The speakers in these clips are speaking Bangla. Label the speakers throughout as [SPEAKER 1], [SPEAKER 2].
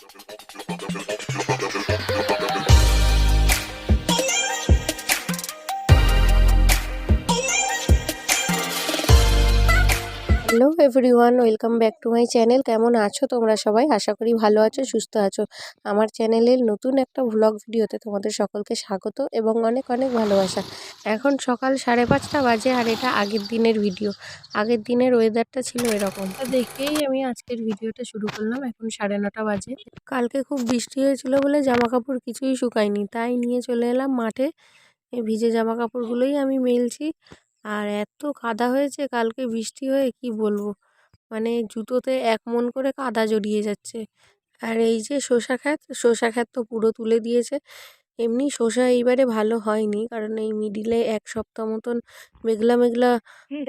[SPEAKER 1] Thank you. Everyone welcome back to my channel কেমন আছো তোমরা সবাই? আশা করি ভালো আছো, সুস্থ আছো। আমার চ্যানেলের নতুন একটা ভ্লগ ভিডিওতে তোমাদের সকলকে স্বাগত এবং অনেক অনেক ভালোবাসা। এখন সকাল সাড়ে পাঁচটা বাজে আর এটা আগের দিনের ভিডিও আগের দিনের ওয়েদারটা ছিল এরকম। দেখেই আমি আজকের ভিডিওটা শুরু করলাম। এখন সাড়ে নটা বাজে। কালকে খুব বৃষ্টি হয়েছিল বলে জামা কাপড় কিছুই শুকায়নি। তাই নিয়ে চলে এলাম মাঠে। ভিজে জামা কাপড়গুলোই আমি মেলছি। আর এত কাদা হয়েছে কালকে বৃষ্টি হয়ে কি বলব? মানে জুতোতে এক মন করে কাদা জড়িয়ে যাচ্ছে। আর এই যে শসা খ্যাত শসা খ্যাত তো পুরো তুলে দিয়েছে। এমনি শসা এইবারে ভালো হয়নি কারণ এই মিডিলে এক সপ্তাহ মতন মেঘলা মেঘলা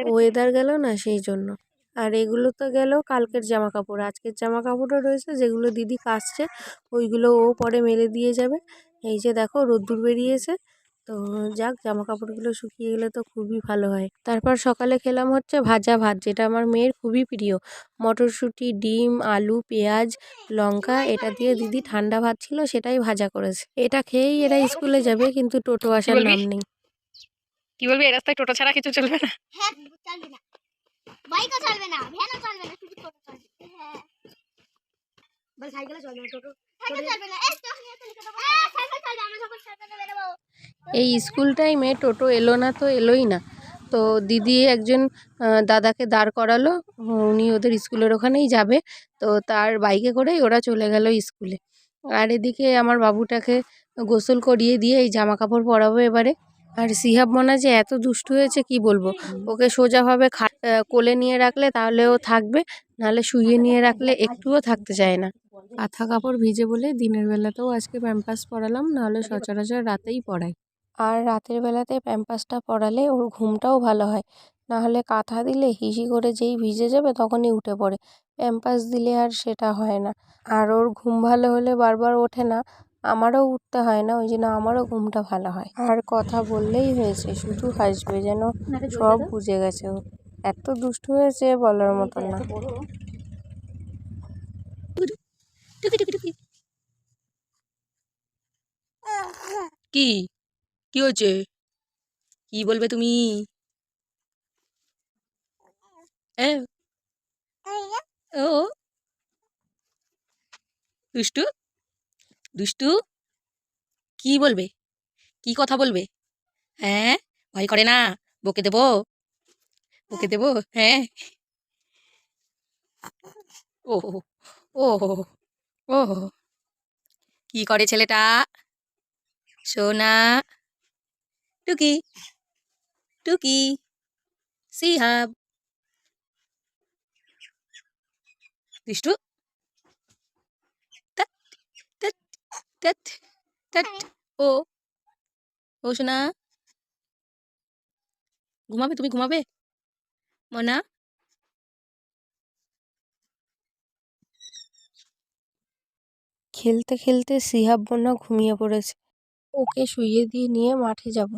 [SPEAKER 1] ওয়েদার গেল না সেই জন্য। আর এগুলো তো গেল কালকের জামা কাপড় আজকের জামা কাপড়ও রয়েছে যেগুলো দিদি কাচছে ওইগুলো ও পরে মেলে দিয়ে যাবে। এই যে দেখো রোদ্দুর বেরিয়েছে। তো যাক জামা কাপড়গুলো শুকিয়ে গেলে তো খুবই ভালো হয়। তারপর সকালে খেলাম হচ্ছে ভাজা ভাত যেটা আমার মেয়ের খুবই প্রিয়। মটরশুঁটি ডিম আলু পেঁয়াজ লঙ্কা এটা দিয়ে দিদি ঠান্ডা ভাত ছিল সেটাই ভাজা করেছে। এটা খেয়েই এরা স্কুলে যাবে কিন্তু টোটো আসার নাম নেই।
[SPEAKER 2] কি বলবি? এই রাস্তায় টোটো ছাড়া কিছু চলবে না।
[SPEAKER 3] হ্যাঁ চলবে না। বাইকও চলবে না ভ্যানও চলবে না শুধু টোটো চলবে। হ্যাঁ। বল সাইকেলও চলবে না টোটো? চলবে না এই হ্যাঁ
[SPEAKER 1] এই স্কুল টাইমে টোটো এলো না তো এলোই না। তো দিদি একজন দাদাকে দাঁড় করালো। উনি ওদের স্কুলের ওখানেই যাবে। তো তার বাইকে করেই ওরা চলে গেল স্কুলে। আর এদিকে আমার বাবুটাকে গোসল করিয়ে দিয়ে এই জামা কাপড় পরাবো এবারে। আর সিহাব মনা যে এত দুষ্টু হয়েছে কি বলব? ওকে সোজাভাবে খা কোলে নিয়ে রাখলে তাহলে ও থাকবে নাহলে শুয়ে নিয়ে রাখলে একটুও থাকতে চায় না। কাঁথা কাপড় ভিজে বলে দিনের বেলাতেও আজকে প্যাম্পাস পরালাম নাহলে সচরাচর রাতেই পরাই। আর রাতের বেলাতে প্যাম্পাসটা পরালে ওর ঘুমটাও ভালো হয় না হলে কাঁথা দিলে হিসি করে যেই ভিজে যাবে তখনই উঠে পড়ে। প্যাম্পাস দিলে আর সেটা হয় না। আর ওর ঘুম ভালো হলে বারবার ওঠে না আমারও উঠতে হয় না ওই জন্য আমারও ঘুমটা ভালো হয়। আর কথা বললেই হয়েছে শুধু হাসবে যেন সব বুঝে গেছে ও। এত দুষ্টু হয়েছে বলার মতন না।
[SPEAKER 2] কি কি হয়েছে কি বলবে তুমি ও দুষ্টু দুষ্টু কি বলবে কি কথা বলবে হ্যাঁ ভয় করে না বকে দেবো বকে দেবো হ্যাঁ ও ও ও কি করে ছেলেটা? সোনা টুকি টুকি সিহাব। tat, tat, ও ও সোনা। ঘুমাবে তুমি ঘুমাবে? মনা?
[SPEAKER 1] খেলতে খেলতে সিহাব বোনা ঘুমিয়ে পড়েছে। ওকে শুইয়ে দিয়ে নিয়ে মাঠে যাব।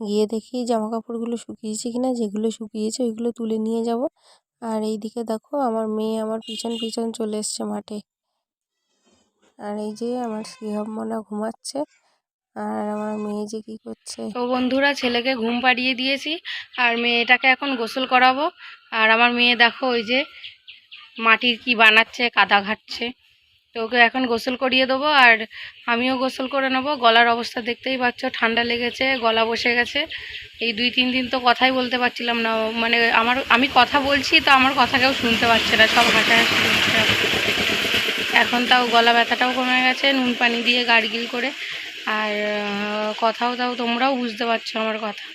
[SPEAKER 1] গিয়ে দেখি জামা কাপড়গুলো শুকিয়েছে কিনা, যেগুলো শুকিয়েছে ওইগুলো তুলে নিয়ে যাব। আর এইদিকে দেখো আমার মেয়ে আমার পিছন পিছন চলে এসছে মাঠে। আর এই যে আমার সিহাব মোনা ঘুমাচ্ছে। আর আমার মেয়ে যে কি করছে?
[SPEAKER 2] তো বন্ধুরা, ছেলেকে ঘুম পাড়িয়ে দিয়েছি আর মেয়েটাকে এখন গোসল করাবো। আর আমার মেয়ে দেখো ওই যে মাটির কি বানাচ্ছে, কাদা ঘাটছে। তো ওকে এখন গোসল করিয়ে দেবো আর আমিও গোসল করে নেব। গলার অবস্থা দেখতেই পাচ্ছ, ঠান্ডা লেগেছে, গলা বসে গেছে। এই দুই, তিন দিন তো কথাই বলতে পারছিলাম না। মানে আমার, আমি কথা বলছি তো আমার কথা কেউ শুনতে পাচ্ছে না, সব হাসাহাসি করছে এখন তাও গলা ব্যথাটাও কমে গেছে, নুন পানি দিয়ে গার্গিল করে। আর কথাও তাও তোমরাও বুঝতে পারছ আমার কথা।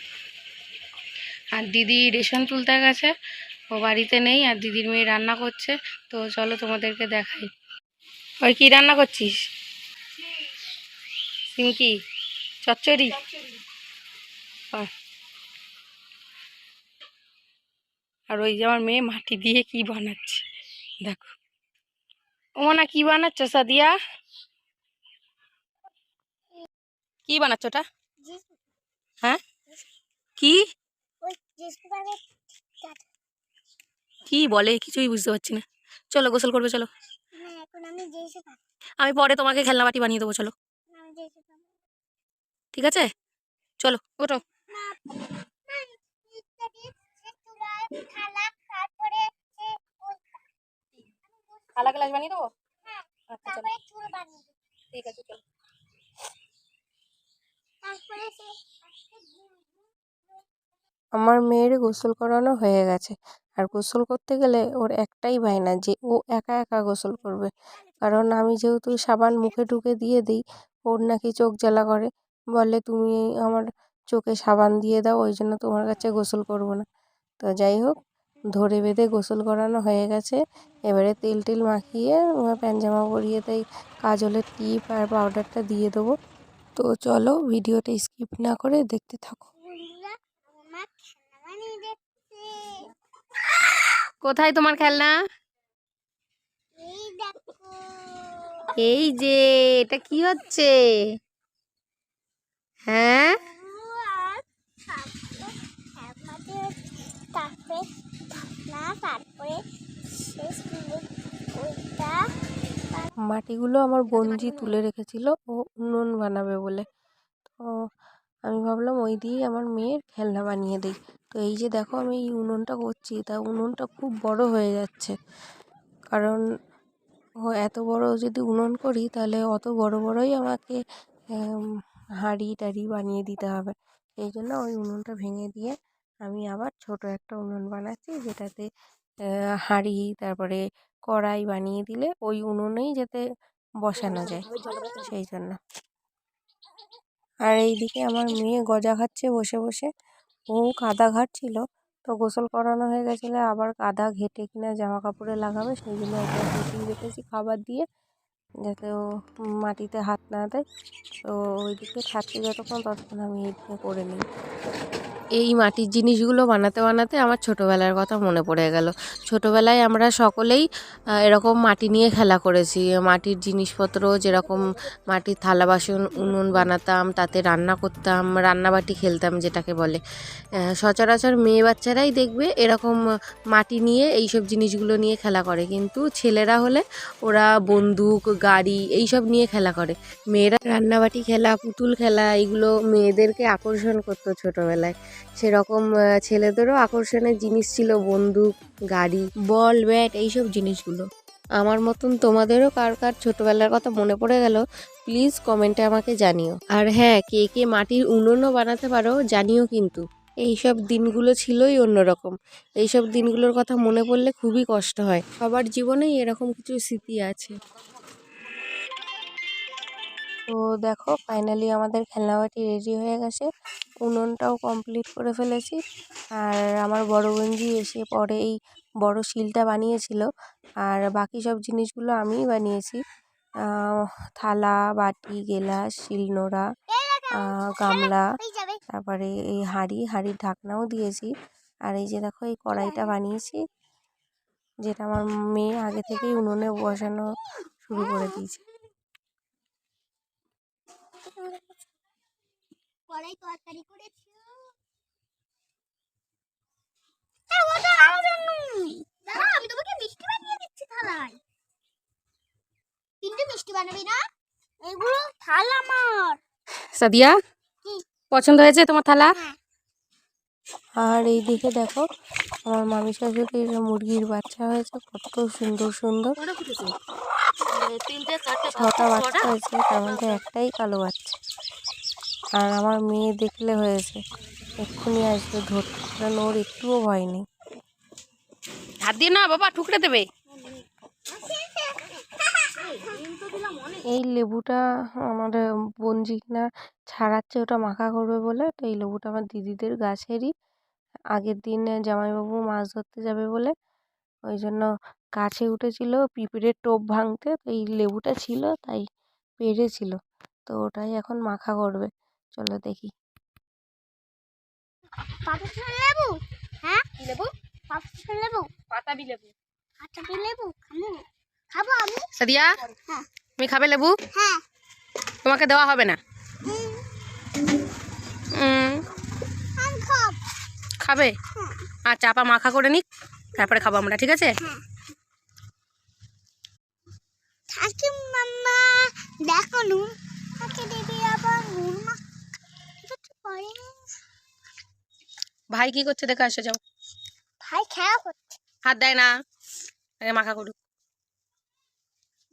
[SPEAKER 2] আর দিদি রেশন তুলতে গেছে, ও বাড়িতে নেই আর দিদির মেয়ে রান্না করছে। তো চলো তোমাদেরকে দেখাই। ওই কি রান্না করছিস? সিমকি, চচ্চড়ি। আর ওই যে আমার মেয়ে মাটি দিয়ে কি বানাচ্ছে, দেখো। ও না কি বানাচ্ছ, সাদিয়া? কি বানাচ্ছ ওটা? হ্যাঁ? কি? কি বলে? কিছুই বুঝতে পারছি না। চলো গোসল করবে, চলো।
[SPEAKER 3] আমি
[SPEAKER 2] পরে তোমাকে খেলনা বাটি বানিয়ে দেবো চলো। ঠিক আছে? চলো ওঠো। থালা গ্লাস বানিয়ে দেবো? আচ্ছা চলো। ঠিক আছে চলো।
[SPEAKER 1] আমার মেয়ের গোসল করানো হয়ে গেছে। আর গোসল করতে গেলে ওর একটাই বায়না যে ও একা একা গোসল করবে। কারণ আমি যেহেতু সাবান মুখে টুকে দিয়ে দিই, ওর নাকি চোখ জ্বালা করে। বলে, তুমি আমার চোখে সাবান দিয়ে দাও, ওই জন্য তোমার কাছে গোসল করব না। তো যাই হোক, ধরে বেঁধে গোসল করানো হয়ে গেছে। এবারে তেল টেল মাখিয়ে প্যান্ট জামা পরিয়ে তাই কাজলের টিপ আর পাউডারটা দিয়ে দেবো। তো চলো ভিডিওটা স্কিপ না করে দেখতে থাকো।
[SPEAKER 2] কোথায় তোমার খেলনা?
[SPEAKER 3] এই
[SPEAKER 2] যে, এটা কি হচ্ছে? হ্যাঁ?
[SPEAKER 1] মাটিগুলো আমার বোনজি তুলে রেখেছিল, ও উনুন বানাবে বলে। তো আমি ভাবলাম ওই দিয়েই আমার মেয়ের খেলনা বানিয়ে দিই। তো এই যে দেখো আমি এই উনুনটা করছি, তা উনুনটা খুব বড় হয়ে যাচ্ছে। কারণ ও এত বড় যদি উনুন করি, তাহলে অত বড় বড়ই আমাকে হাঁড়ি টাড়ি বানিয়ে দিতে হবে। এই জন্য ওই উনুনটা ভেঙে দিয়ে আমি আবার ছোট একটা উনুন বানাচ্ছি, যেটাতে হাঁড়ি, তারপরে কড়াই বানিয়ে দিলে ওই উনুনেই যাতে বসানো যায়। সেই জন্য। আর এইদিকে আমার মেয়ে গজা খাচ্ছে বসে বসে। ও কাদা ঘাটছিল, তো গোসল করানো হয়ে গেছিল। আবার কাদা ঘেটে কিনা জামা কাপড়ে লাগাবে, সেই জন্য ওকে গুটিয়ে রেখেছি খাবার দিয়ে, যাতে ও মাটিতে হাত না দেয়। তো ওইদিকে থাকতে যতক্ষণ, ততক্ষণ আমি এইদিকে করে নিই। এই মাটির জিনিসগুলো বানাতে বানাতে আমার ছোটোবেলার কথা মনে পড়ে গেল। ছোটোবেলায় আমরা সকলেই এরকম মাটি নিয়ে খেলা করেছি। মাটির জিনিসপত্র যেরকম মাটির থালা, বাসন, উনুন বানাতাম, তাতে রান্না করতাম, রান্নাবাটি খেলতাম যেটাকে বলে। সচরাচর মেয়ে বাচ্চারাই দেখবে এরকম মাটি নিয়ে এইসব জিনিসগুলো নিয়ে খেলা করে। কিন্তু ছেলেরা হলে ওরা বন্দুক, গাড়ি এইসব নিয়ে খেলা করে। মেয়েরা রান্নাবাটি খেলা, পুতুল খেলা, এগুলো মেয়েদেরকে আকর্ষণ করতো ছোটোবেলায়। সেরকম ছেলেদেরও আকর্ষণের জিনিস ছিল বন্দুক, গাড়ি। বল, ব্যাট, এইসব জিনিসগুলো। আমার মতন তোমাদেরও কার কার ছোটোবেলার কথা মনে পড়ে গেল, প্লিজ কমেন্টে আমাকে জানিও। আর হ্যাঁ কে কে মাটির উনুনও বানাতে পারো জানিও কিন্তু। এইসব দিনগুলো ছিলই অন্যরকম। এইসব দিনগুলোর কথা মনে পড়লে খুবই কষ্ট হয়। সবার জীবনেই এরকম কিছু স্মৃতি আছে। তো দেখো ফাইনালি আমাদের খেলনাবাটি রেডি হয়ে গেছে। উনুনটাও কমপ্লিট করে ফেলেছি। আর আমার বড় বোনজি এসে পরে এই বড় শিলটা বানিয়েছিল। আর বাকি সব জিনিসগুলো আমিই বানিয়েছি। থালা, বাটি, গেলাস শিলনোড়া গামলা, তারপরে এই হাঁড়ি, হাঁড়ির ঢাকনাও দিয়েছি। আর এই যে দেখো, এই কড়াইটা বানিয়েছি, যেটা আমার মেয়ে আগে থেকেই উনুনে বসানো শুরু করে দিয়েছে।
[SPEAKER 3] কড়াই তরকারি করেছি? ওটা আমার জন্য। দাঁড়াও, আমি তোমাকে মিষ্টি বানিয়ে দিচ্ছি থালায়। তিনটে মিষ্টি বানাবি না? এগুলো থাল আমার।
[SPEAKER 2] সাদিয়া পছন্দ হয়েছে তোমার থালা?
[SPEAKER 3] হ্যাঁ।
[SPEAKER 1] আর এইদিকে দেখো আমার মামি শাশুড়ির মুরগির বাচ্চা হয়েছে কত সুন্দর সুন্দর। ছটা? বাচ্চা হয়েছে তার মধ্যে একটাই কালো বাচ্চা। আর আমার মেয়ে দেখলে হয়েছে। এক্ষুনি আসবে ধরতে কারণ ওর একটুও ভয় নেই।
[SPEAKER 2] হাত দিয়ে না বাবা ঠুকরে দেবে।
[SPEAKER 1] এই লেবুটা আমার বনজি না ছাড়াচ্ছে ওটা মাখা করবে বলে। তো এই লেবুটা আমার দিদিদের গাছেরই। আগের দিন জামাইবাবু মাছ ধরতে যাবে বলে। ওই জন্য গাছে উঠেছিল পিঁপড়ের টোপ ভাঙতে। তো এই লেবুটা ছিল তাই পেরেছিল। তো ওটাই এখন মাখা করবে। চলো দেখি।
[SPEAKER 3] লেবু? হ্যাঁ?
[SPEAKER 2] লেবু?
[SPEAKER 3] পাতা ছিল লেবু?
[SPEAKER 2] পাতাবি লেবু।
[SPEAKER 3] আচ্ছা লেবু? খাব। খাব আমি?
[SPEAKER 2] সাদিয়া?
[SPEAKER 3] হ্যাঁ।
[SPEAKER 2] তুমি খাবে লেবু?
[SPEAKER 3] হ্যাঁ।
[SPEAKER 2] তোমাকে দেওয়া হবে না।
[SPEAKER 3] খাব।
[SPEAKER 2] খাবে?
[SPEAKER 3] হ্যাঁ।
[SPEAKER 2] আর চাপা মাখা করে নিক তারপরে খাব আমরা ঠিক আছে?
[SPEAKER 3] হ্যাঁ। দেখো নুন। আবার নুন
[SPEAKER 2] ভাই কি করছে? দেখে আসে যাও।
[SPEAKER 3] ভাই খেলা করছে।
[SPEAKER 2] হাত দেয় না। আগে মাখা করুক।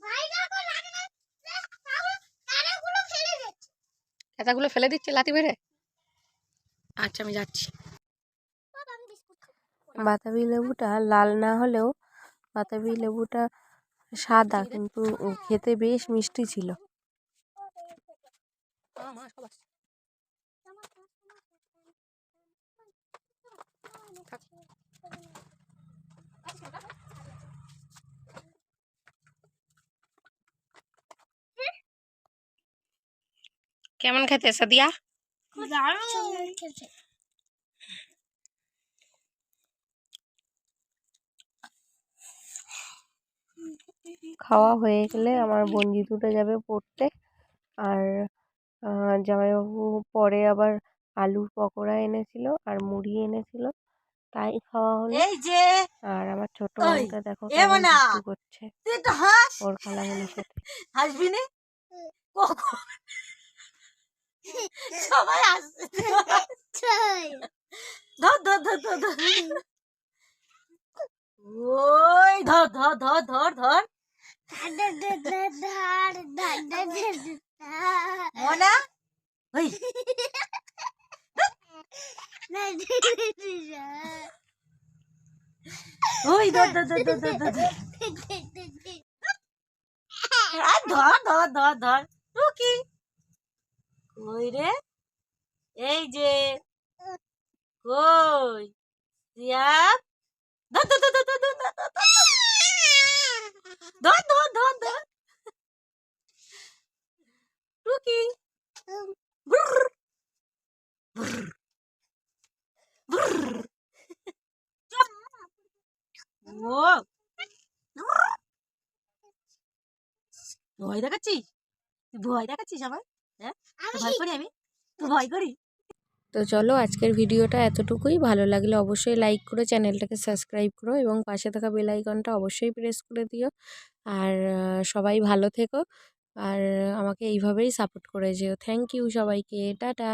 [SPEAKER 3] ভাই দেখো লাগে না ফেলে দিচ্ছে।
[SPEAKER 2] খেতাগুলো ফেলে দিচ্ছে লাতি বেড়ে আচ্ছা আমি যাচ্ছি।
[SPEAKER 3] বাবা আমি বিস্কুট খাব
[SPEAKER 1] বাতাবি লেবুটা লাল না হলেও বাতাবি লেবুটা সাদা কিন্তু খেতে বেশ মিষ্টি ছিল।
[SPEAKER 2] কেমন খেতে সাদিয়া
[SPEAKER 1] খাওয়া হয়ে গেলে আমার বোন দুটো যাবে পড়তে। আর জামাইবাবু পরে আবার আলুর পকোড়া এনেছিল আর মুড়ি এনেছিল। তাই খাওয়া হলো। আর আমার ছোট বোনটা দেখো কেমন
[SPEAKER 4] মোনা।
[SPEAKER 1] করছে।
[SPEAKER 4] তুই একটু হাস।
[SPEAKER 1] ওর খালামণির সাথে
[SPEAKER 4] হাসবি নে? সবাই আসছে ধর ধর ধর ধর ধর ওই ধর ধর ধর ধর ধর মনা ওই ওই ধর ধর ধর ধর ধর ধর ধর ধর ধর ধর কই রে এই যে কই রিয়াব ধর ধর ধর ধর ধর ধর ধর ধর ধর ব্রর। ও ভয় দেখাচ্ছিস ভয় দেখাচ্ছিস আমার হ্যাঁ ভয় করি আমি? তুই ভয় করি?
[SPEAKER 1] তো চলো আজকের ভিডিওটা এতটুকুই। ভালো লাগলে অবশ্যই লাইক করো চ্যানেলটাকে সাবস্ক্রাইব করো এবং পাশে থাকা বেল আইকনটা অবশ্যই প্রেস করে দিও। আর সবাই ভালো থেকো। আর আমাকে এইভাবেই সাপোর্ট করে যেও। থ্যাংক ইউ সবাইকে। টাটা!